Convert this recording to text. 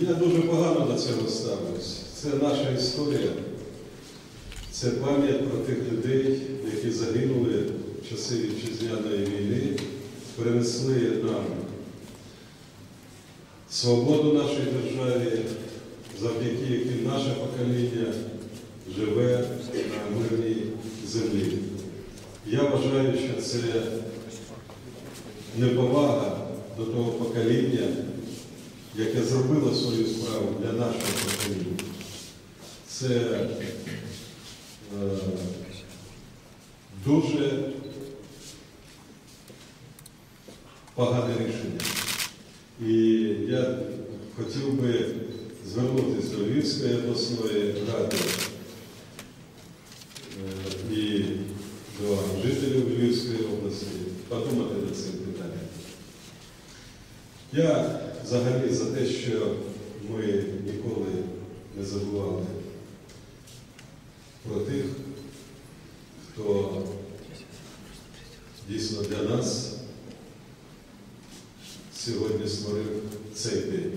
Я дуже погано до цього ставлюсь. Це наша історія, це пам'ять про тих людей, які загинули в часи вітчизняної війни, принесли нам свободу нашій державі, завдяки яким наше покоління живе на мирній землі. Я вважаю, що це неповага до того покоління, яке зробило свою справу для нашого покоління. Це е, дуже погане рішення. І я хотів би звернутися до Львівської обласної ради е, і до жителів Львівської області подумати над цим питанням. Я взагалі за те, що ми ніколи не забували про тих, хто дійсно для нас сьогодні створив цей день.